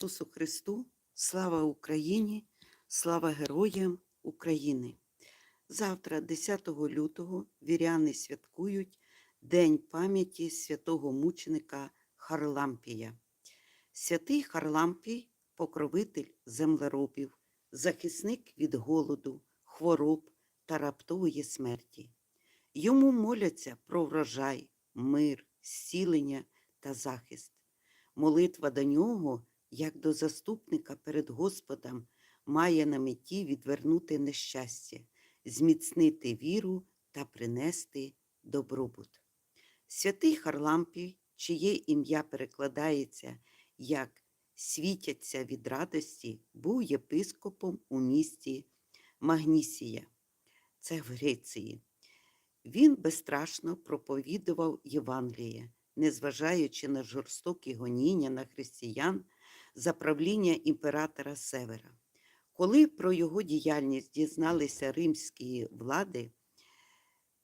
Ісусу Христу, слава Україні, слава героям України. Завтра, 10 лютого, віряни святкують День пам'яті святого мученика Харлампія. Святий Харлампій покровитель землеробів, захисник від голоду, хвороб та раптової смерті. Йому моляться про врожай, мир, зцілення та захист. Молитва до нього, як до заступника перед Господом, має на меті відвернути нещастя, зміцнити віру та принести добробут. Святий Харлампій, чиє ім'я перекладається як світяться від радості, був єпископом у місті Магнісія, це в Греції. Він безстрашно проповідував Євангеліє, незважаючи на жорстокі гоніння на християн за правління імператора Севера. Коли про його діяльність дізналися римські влади,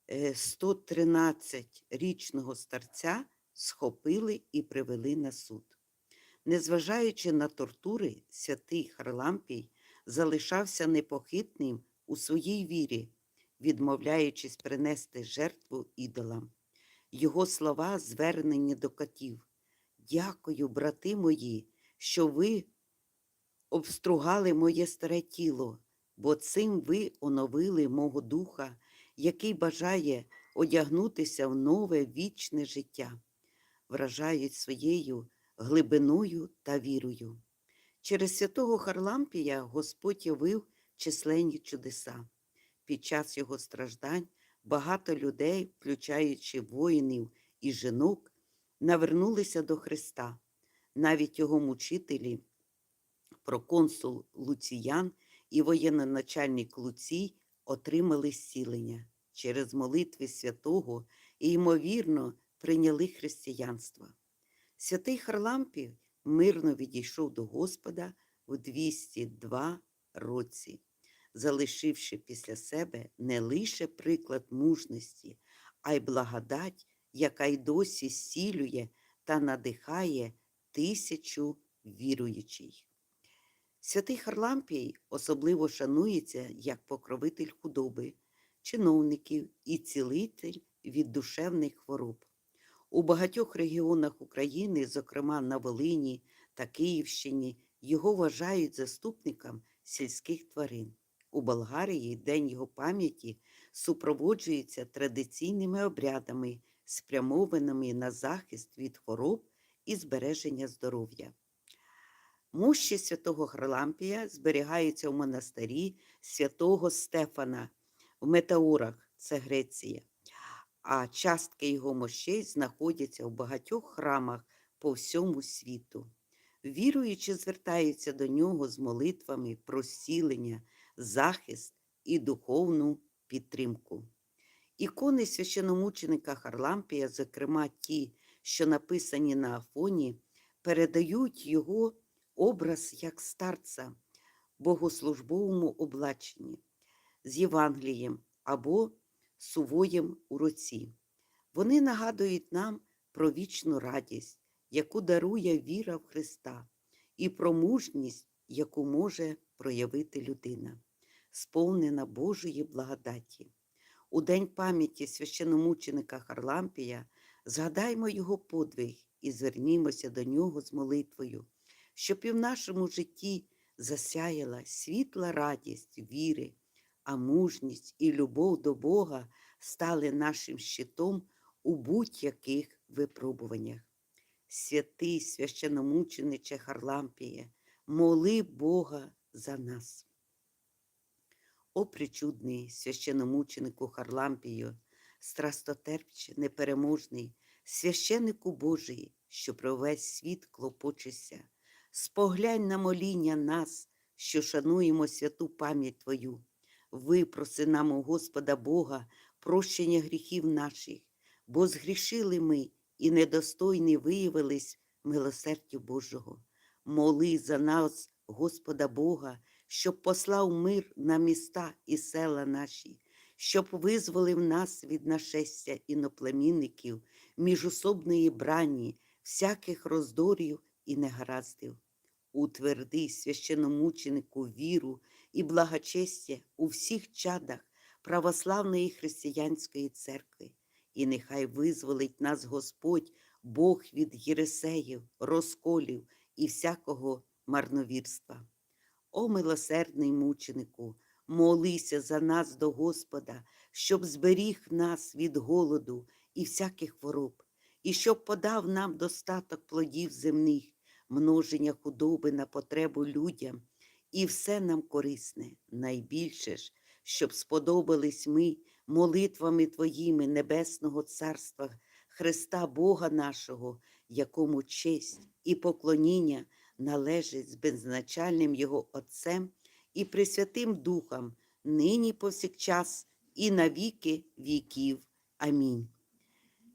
е, 113-річного старця схопили і привели на суд. Незважаючи на тортури, святий Харлампій залишався непохитним у своїй вірі, відмовляючись принести жертву ідолам. Його слова звернені до котів. Дякую, брати мої, що ви обстругали моє старе тіло, бо цим ви оновили мого духа, який бажає одягнутися в нове вічне життя, вражають своєю глибиною та вірою. Через святого Харлампія Господь явив численні чудеса. Під час його страждань багато людей, включаючи воїнів і жінок, навернулися до Христа. Навіть його мучителі, проконсул Луціян і воєнноначальник Луцій отримали зцілення через молитви святого і, ймовірно, прийняли християнство. Святий Харлампів мирно відійшов до Господа у 202 році, залишивши після себе не лише приклад мужності, а й благодать, яка й досі зцілює та надихає тисячу віруючих. Святий Харлампій особливо шанується як покровитель худоби, чиновників і цілитель від душевних хвороб. У багатьох регіонах України, зокрема на Волині та Київщині, його вважають заступником сільських тварин. У Болгарії День його пам'яті супроводжується традиційними обрядами, спрямованими на захист від хвороб і збереження здоров'я. Мощі святого Харлампія зберігаються в монастирі святого Стефана в Метаурах, це Греція а частки його мощей знаходяться в багатьох храмах по всьому світу. Віруючи, звертаються до нього з молитвами про зцілення, захист і духовну підтримку. Ікони священомученика Харлампія, зокрема ті, що написані на Афоні, передають його образ як старця богослужбовому облаченні з Євангелієм або сувоєм у руці. Вони нагадують нам про вічну радість, яку дарує віра в Христа, і про мужність, яку може проявити людина, сповнена Божої благодаті. У День пам'яті священомученика Харлампія згадаймо його подвиг і звернімося до нього з молитвою, щоб і в нашому житті засяяла світла радість віри а мужність і любов до Бога стали нашим щитом у будь-яких випробуваннях. Святий священомучениче Харлампіє, моли Бога за нас. О причудний священомученику Харлампію, страстотерпче, непереможний, священику Божий, що про весь світ клопочешся, споглянь на моління нас, що шануємо святу пам'ять Твою випроси нам у Господа Бога прощення гріхів наших, бо згрішили ми і недостойні виявились милосердю Божого. Моли за нас, Господа Бога, щоб послав мир на міста і села наші, щоб визволив нас від нашестя іноплемінників, міжособної брані, всяких роздорів і негараздів. Утверди священомученику віру і благочестя у всіх чадах православної християнської церкви, і нехай визволить нас Господь, Бог від єресеїв, розколів і всякого марновірства. О милосердний мученику, молися за нас до Господа, щоб зберіг нас від голоду і всяких хвороб, і щоб подав нам достаток плодів земних, множення худоби на потребу людям, і все нам корисне, найбільше ж, щоб сподобались ми молитвами Твоїми Небесного Царства, Христа Бога нашого, якому честь і поклоніння належить з беззначальним Його Отцем і Пресвятим Духом, нині повсякчас і на віки віків. Амінь.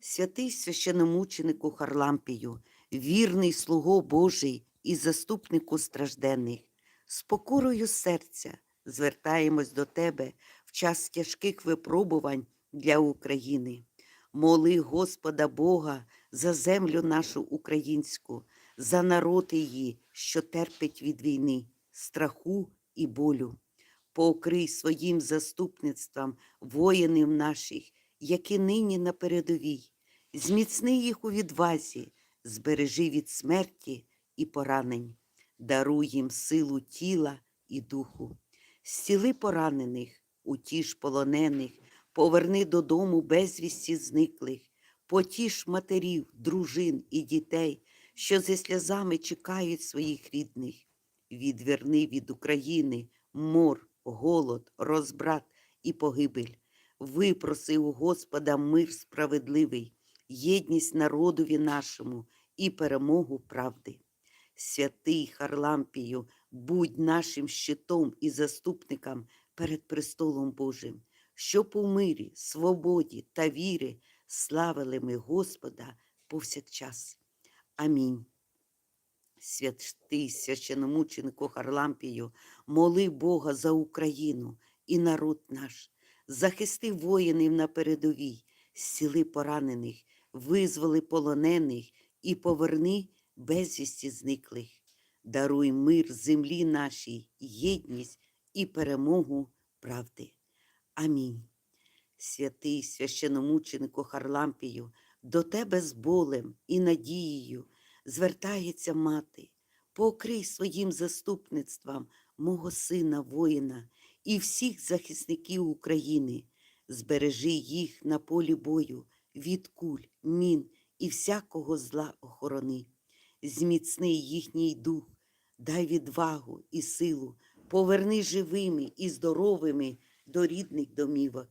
Святий священомученику Харлампію, вірний слуго Божий і заступнику стражденних, з покорою серця звертаємось до Тебе в час тяжких випробувань для України. Моли Господа Бога за землю нашу українську, за народ її, що терпить від війни, страху і болю. Покрий своїм заступництвом воїнів наших, які нині на передовій, зміцни їх у відвазі, збережи від смерті і поранень, даруй їм силу тіла і духу, зціли поранених, утіш полонених, поверни додому безвісті зниклих, потіш матерів, дружин і дітей, що зі сльозами чекають своїх рідних. Відверни від України мор, голод, розбрат і погибель. Випроси у Господа мир справедливий, єдність народові нашому і перемогу правди. Святий Харлампію, будь нашим щитом і заступником перед престолом Божим, щоб у мирі, свободі та вірі славили ми Господа повсякчас. Амінь. Святий священомученику Харлампію, моли Бога за Україну і народ наш, захисти воїнів на передовій, зціли поранених, визволи полонених і поверни безвісті зниклих. Даруй мир землі нашій, єдність і перемогу правди. Амінь. Святий священомученику Харлампію, до тебе з болем і надією звертається мати, покрий своїм заступництвом мого сина воїна і всіх захисників України, збережи їх на полі бою від куль, мін і всякого зла охорони, зміцни їхній дух, дай відвагу і силу, поверни живими і здоровими до рідних домівок,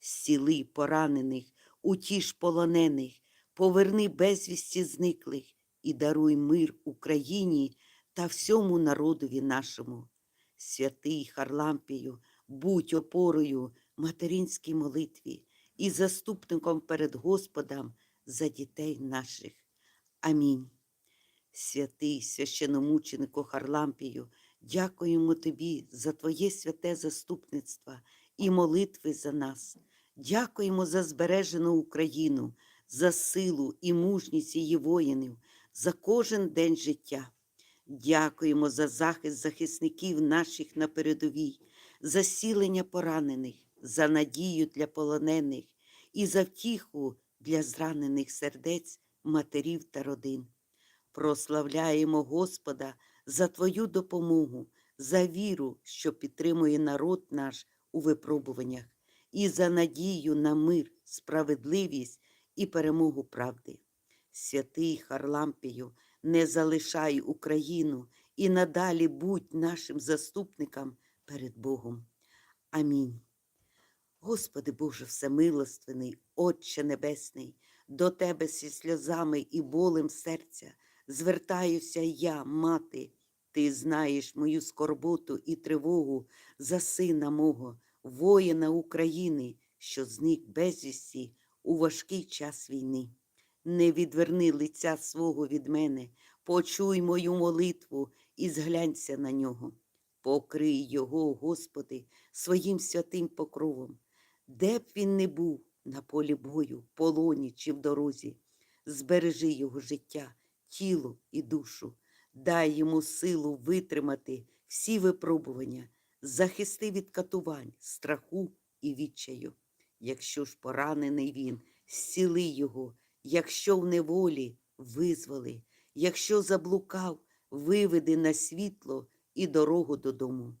зціли поранених, утіш полонених, поверни безвісті зниклих і даруй мир Україні та всьому народові нашому. Святий Харлампію, будь опорою материнській молитві і заступником перед Господом за дітей наших. Амінь. Святий священомученику Харлампію, дякуємо тобі за Твоє святе заступництво і молитви за нас. Дякуємо за збережену Україну, за силу і мужність її воїнів, за кожен день життя. Дякуємо за захист захисників наших на передовій, за сілення поранених, за надію для полонених і за втіху для зранених сердець, матерів та родин. Прославляємо Господа за Твою допомогу, за віру, що підтримує народ наш у випробуваннях, і за надію на мир, справедливість і перемогу правди. Святий Харлампію, не залишай Україну і надалі будь нашим заступником перед Богом. Амінь. Господи Боже Всемилостивний, Отче Небесний, до Тебе зі сльозами і болем серця звертаюся я, мати, Ти знаєш мою скорботу і тривогу за сина мого, воїна України, що зник безвісті у важкий час війни. Не відверни лиця свого від мене, почуй мою молитву і зглянься на нього. Покрий його, Господи, своїм святим покровом, де б він не був на полі бою, полоні чи в дорозі, збережи його життя, тіло і душу, дай йому силу витримати всі випробування, захисти від катувань, страху і відчаю. Якщо ж поранений він, зціли його, якщо в неволі визволи, якщо заблукав, виведи на світло і дорогу додому.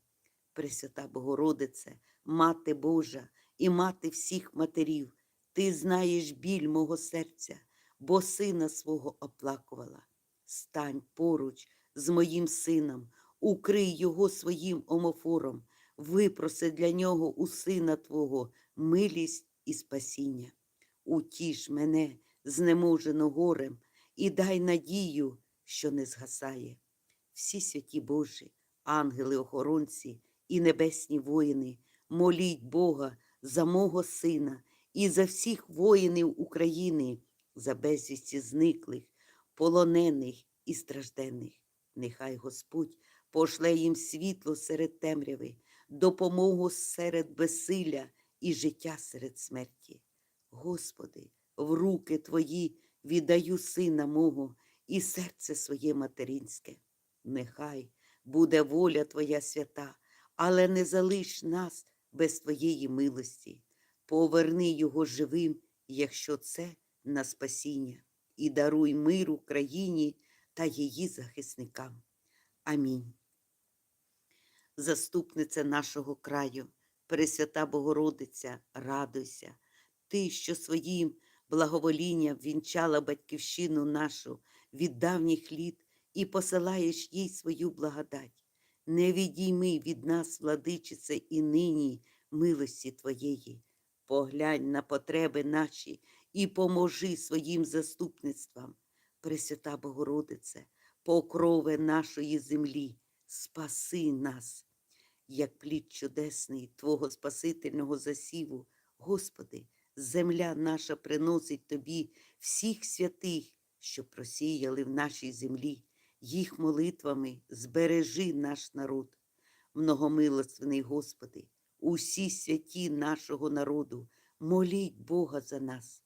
Пресвята Богородице, Мати Божа і мати всіх матерів, ти знаєш біль мого серця, бо сина свого оплакувала. Стань поруч з моїм сином, укрий його своїм омофором, випроси для нього у сина Твого милість і спасіння. Утіш мене, знеможено горем, і дай надію, що не згасає. Всі святі Божі, ангели-охоронці і небесні воїни, моліть Бога за мого сина і за всіх воїнів України, за безвісті зниклих, полонених і стражденних. Нехай Господь пошле їм світло серед темряви, допомогу серед безсилля і життя серед смерті. Господи, в руки Твої віддаю сина мого і серце своє материнське. Нехай буде воля Твоя свята, але не залиш нас без Твоєї милості. Поверни його живим, якщо це на спасіння, і даруй мир Україні та її захисникам. Амінь. Заступниця нашого краю, Пресвята Богородиця, радуйся, ти, що своїм благоволінням вінчала батьківщину нашу від давніх літ і посилаєш їй свою благодать. Не відійми від нас, владичице, і нині милості Твоєї. Поглянь на потреби наші і поможи своїм заступництвам. Пресвята Богородице, покрове нашої землі, спаси нас, як плід чудесний Твого Спасительного засіву, Господи, земля наша приносить Тобі всіх святих, що просіяли в нашій землі, їх молитвами збережи наш народ. Многомилостивний Господи, усі святі нашого народу, моліть Бога за нас.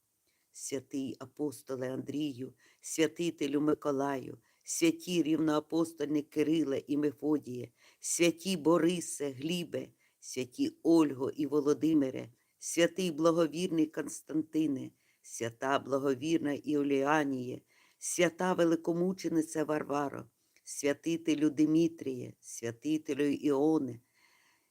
Святий апостоле Андрію, святителю Миколаю, святі рівноапостольні Кирила і Мефодіє, святі Борисе, Глібе, святі Ольго і Володимире, святий благовірний Константине, свята благовірна Іоліаніє, свята великомучениця Варваро, святителю Димітріє, святителю Іоне,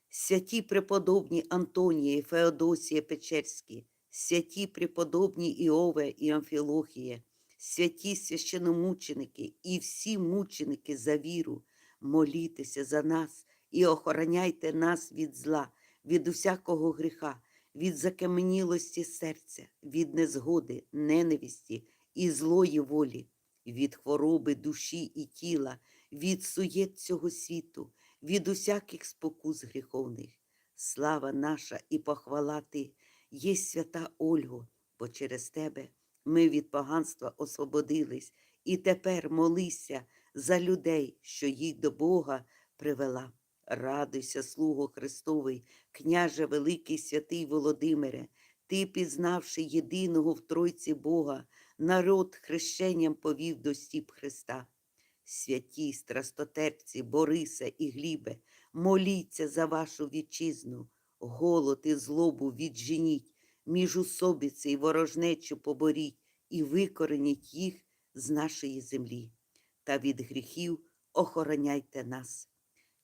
святі преподобні Антонії, Феодосія Печерські, святі преподобні Іове і Амфілохія, святі священомученики і всі мученики за віру, молітеся за нас і охороняйте нас від зла, від усякого гріха, від закаменілості серця, від незгоди, ненависті і злої волі, від хвороби душі і тіла, від суєт цього світу, від усяких спокус гріховних. Слава наша і похвала Ти, є свята Ольго, бо через Тебе ми від поганства освободились, і тепер молися за людей, що їх до Бога привела. Радуйся, слуго Христовий, княже Великий святий Володимире, ти, пізнавши єдиного в Тройці Бога, народ хрещенням повів до стіп Христа. Святі, страстотерпці, Борисе і Глібе, моліться за вашу вітчизну, голод і злобу відженіть, міжусобиці й ворожнечу поборіть і викореніть їх з нашої землі. Та від гріхів охороняйте нас.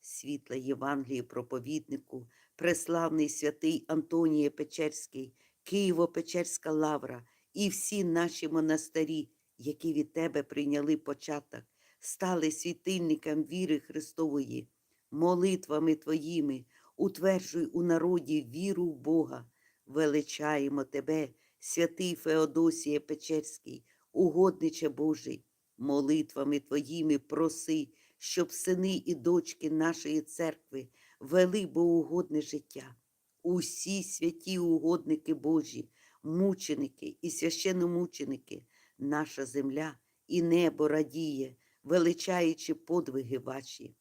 Світла Євангелії проповіднику, преславний святий Антоніє Печерський, Києво-Печерська лавра і всі наші монастирі, які від Тебе прийняли початок, стали світильникам віри Христової, молитвами Твоїми, утверджуй у народі віру в Бога, величаємо Тебе, святий Феодосіє Печерський, угодниче Божий, молитвами Твоїми проси, щоб сини і дочки нашої церкви вели богоугодне життя. Усі святі угодники Божі, мученики і священномученики, наша земля і небо радіє, величаючи подвиги ваші.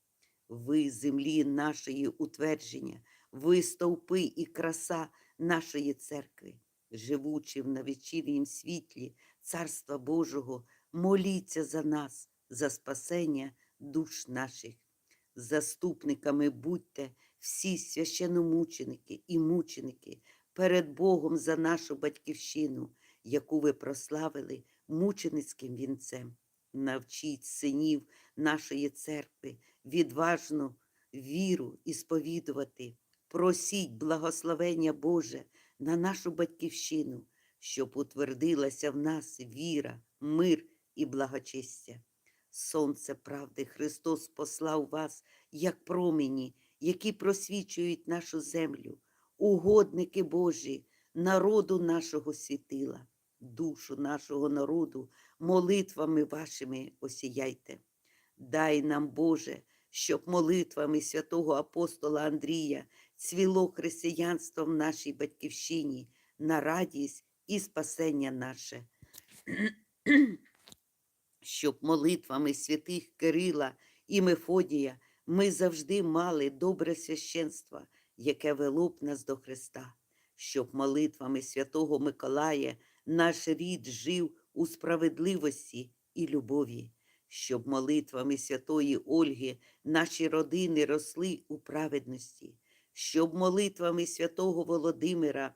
Ви, землі нашої утвердження, ви стовпи і краса нашої церкви, живучи в на вечірнім світлі Царства Божого, моліться за нас, за спасення душ наших. Заступниками будьте всі священомученики і мученики перед Богом за нашу батьківщину, яку ви прославили мученицьким вінцем. Навчіть синів нашої церкви відважно віру і сповідувати. Просіть благословення Боже на нашу батьківщину, щоб утвердилася в нас віра, мир і благочестя. Сонце правди Христос послав вас, як промені, які просвічують нашу землю, угодники Божі, народу нашого світила, душу нашого народу, молитвами вашими осіяйте. Дай нам, Боже, щоб молитвами святого апостола Андрія цвіло християнство в нашій батьківщині на радість і спасення наше. Щоб молитвами святих Кирила і Мефодія ми завжди мали добре священство, яке вело б нас до Христа, щоб молитвами святого Миколая наш рід жив у справедливості і любові, щоб молитвами святої Ольги наші родини росли у праведності, щоб молитвами святого Володимира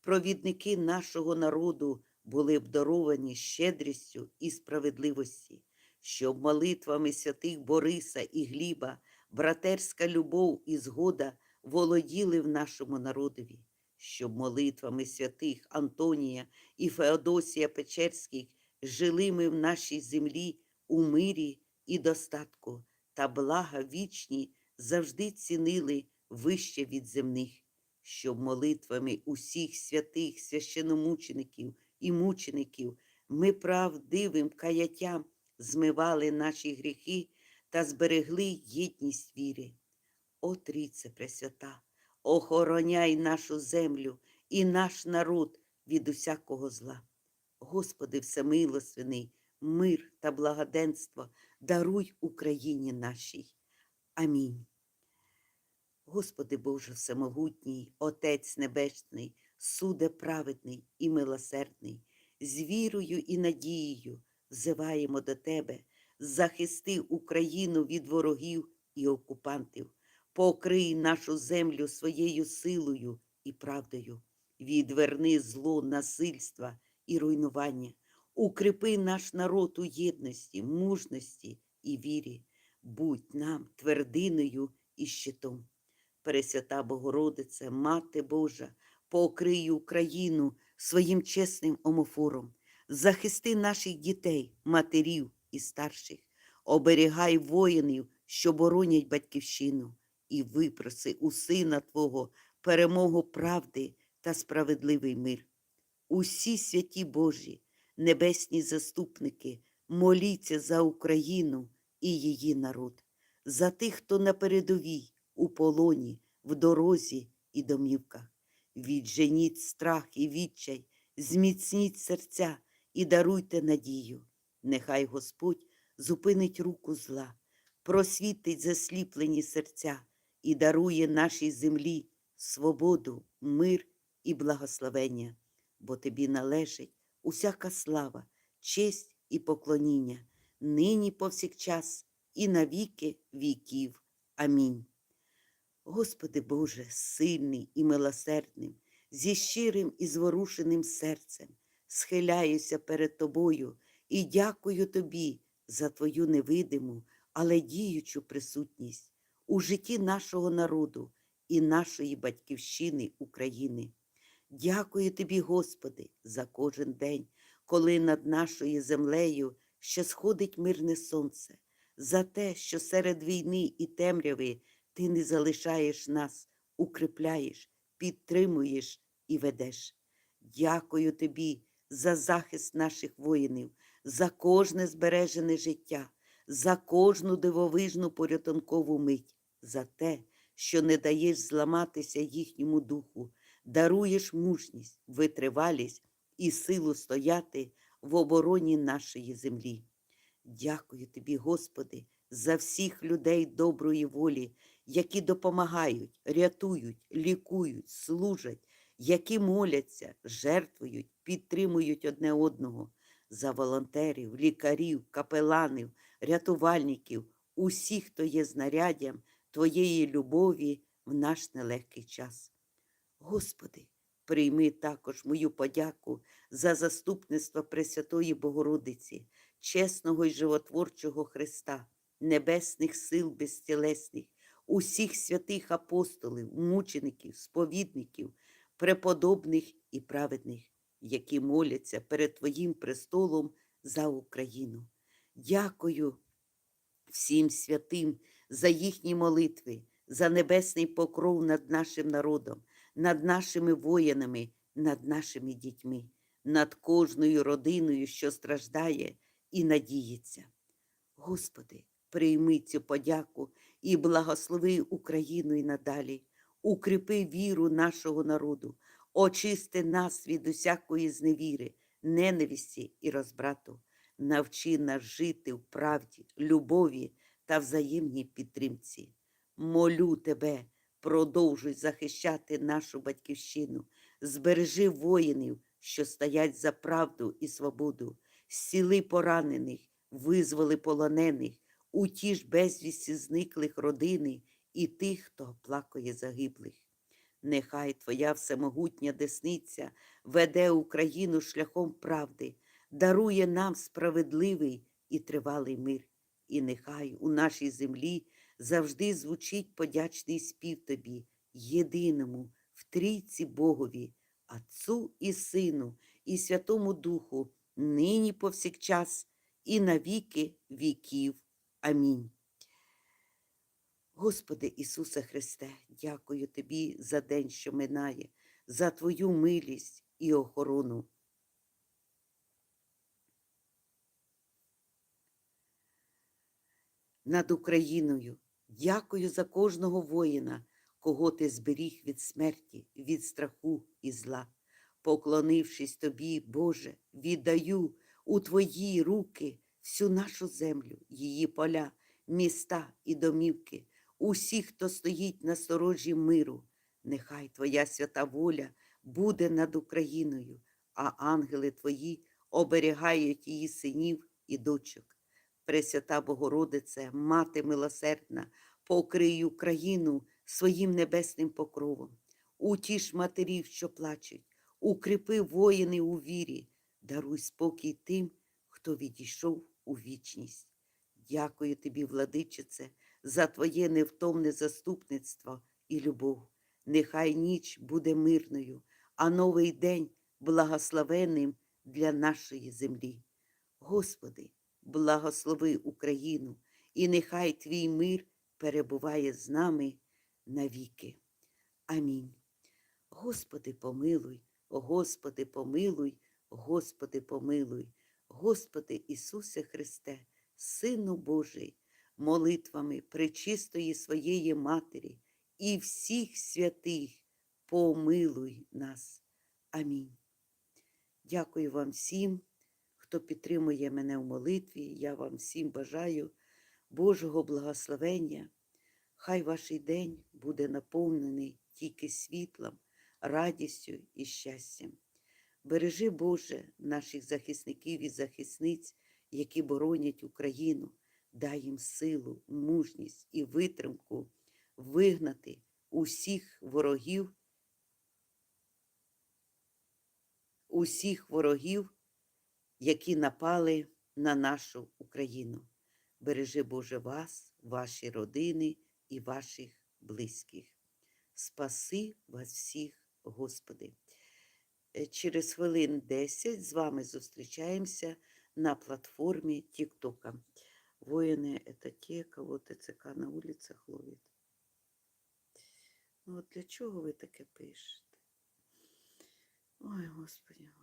провідники нашого народу були обдаровані щедрістю і справедливості, щоб молитвами святих Бориса і Гліба братерська любов і згода володіли в нашому народові, щоб молитвами святих Антонія і Феодосія Печерських жили ми в нашій землі у мирі і достатку, та блага вічні завжди цінили вище від земних, щоб молитвами усіх святих священомучеників і мучеників ми правдивим каяттям змивали наші гріхи та зберегли єдність віри. О, Трійце Пресвята, охороняй нашу землю і наш народ від усякого зла. Господи Всемилостивний, мир та благоденство даруй Україні нашій. Амінь. Господи Боже Всемогутній, Отець Небесний, суде праведний і милосердний, з вірою і надією взиваємо до Тебе, захисти Україну від ворогів і окупантів, покрий нашу землю своєю силою і правдою, відверни зло насильства і руйнування, укріпи наш народ у єдності, мужності і вірі, будь нам твердиною і щитом. Пресвята Богородице, Мати Божа, покрий Україну своїм чесним омофором, захисти наших дітей, матерів і старших, оберігай воїнів, що боронять батьківщину, і випроси у Сина Твого перемогу правди та справедливий мир. Усі святі Божі, небесні заступники, моліться за Україну і її народ, за тих, хто на передовій, у полоні, в дорозі і домівках. Відженіть страх і відчай, зміцніть серця і даруйте надію. Нехай Господь зупинить руку зла, просвітить засліплені серця і дарує нашій землі свободу, мир і благословення, бо тобі належить усяка слава, честь і поклоніння, нині повсякчас і на віки віків. Амінь. Господи Боже, сильний і милосердним, зі щирим і зворушеним серцем, схиляюся перед Тобою і дякую Тобі за Твою невидиму, але діючу присутність у житті нашого народу і нашої батьківщини України. Дякую Тобі, Господи, за кожен день, коли над нашою землею ще сходить мирне сонце, за те, що серед війни і темряви ти не залишаєш нас, укріпляєш, підтримуєш і ведеш. Дякую тобі за захист наших воїнів, за кожне збережене життя, за кожну дивовижну порятункову мить, за те, що не даєш зламатися їхньому духу, даруєш мужність, витривалість і силу стояти в обороні нашої землі. Дякую тобі, Господи, за всіх людей доброї волі, які допомагають, рятують, лікують, служать, які моляться, жертвують, підтримують одне одного, за волонтерів, лікарів, капеланів, рятувальників, усіх, хто є знаряддям Твоєї любові в наш нелегкий час. Господи, прийми також мою подяку за заступництво Пресвятої Богородиці, чесного й животворчого Христа, небесних сил безтілесних, усіх святих апостолів, мучеників, сповідників, преподобних і праведних, які моляться перед Твоїм престолом за Україну. Дякую всім святим за їхні молитви, за небесний покров над нашим народом, над нашими воїнами, над нашими дітьми, над кожною родиною, що страждає і надіється. Господи, прийми цю подяку і благослови Україну і надалі, укріпи віру нашого народу, очисти нас від усякої зневіри, ненависті і розбрату. Навчи нас жити в правді, любові та взаємній підтримці. Молю тебе, продовжуй захищати нашу батьківщину, збережи воїнів, що стоять за правду і свободу, зціли поранених, визволи полонених, утіш безвісті зниклих родини і тих, хто оплакує загиблих. Нехай Твоя всемогутня десниця веде Україну шляхом правди, дарує нам справедливий і тривалий мир. І нехай у нашій землі завжди звучить подячний спів Тобі, єдиному, в трійці Богові, Отцу і Сину, і Святому Духу, нині повсякчас, і на віки віків. Амінь. Господи Ісусе Христе, дякую Тобі за день, що минає, за Твою милість і охорону. Над Україною дякую за кожного воїна, кого ти зберіг від смерті, від страху і зла. Поклонившись тобі, Боже, віддаю у Твої руки всю нашу землю, її поля, міста і домівки, усіх, хто стоїть на сторожі миру. Нехай Твоя свята воля буде над Україною, а ангели Твої оберігають її синів і дочок. Пресвята Богородице, Мати милосердна, покрий Україну своїм небесним покровом. Утіш матерів, що плачуть, укріпи воїни у вірі, даруй спокій тим, хто відійшов у вічність. Дякую тобі, владичице, за твоє невтомне заступництво і любов. Нехай ніч буде мирною, а новий день благословенним для нашої землі. Господи, благослови Україну, і нехай твій мир перебуває з нами навіки. Амінь. Господи, помилуй, Господи, помилуй, Господи, помилуй, Господи Ісусе Христе, Сину Божий, молитвами пречистої своєї Матері і всіх святих, помилуй нас. Амінь. Дякую вам всім, хто підтримує мене в молитві. Я вам всім бажаю Божого благословення. Хай ваш день буде наповнений тільки світлом, радістю і щастям. Бережи, Боже, наших захисників і захисниць, які боронять Україну, дай їм силу, мужність і витримку вигнати усіх ворогів, усіх ворогів, які напали на нашу Україну. Бережи, Боже, вас, ваші родини і ваших близьких. Спаси вас всіх, Господи. Е, Через хвилин 10 з вами зустрічаємося на платформі Тіктока. Воїни – це ті, кого ТЦК на вулицях ловить. Ну от для чого ви таке пишете? Ой, Господи, Господи.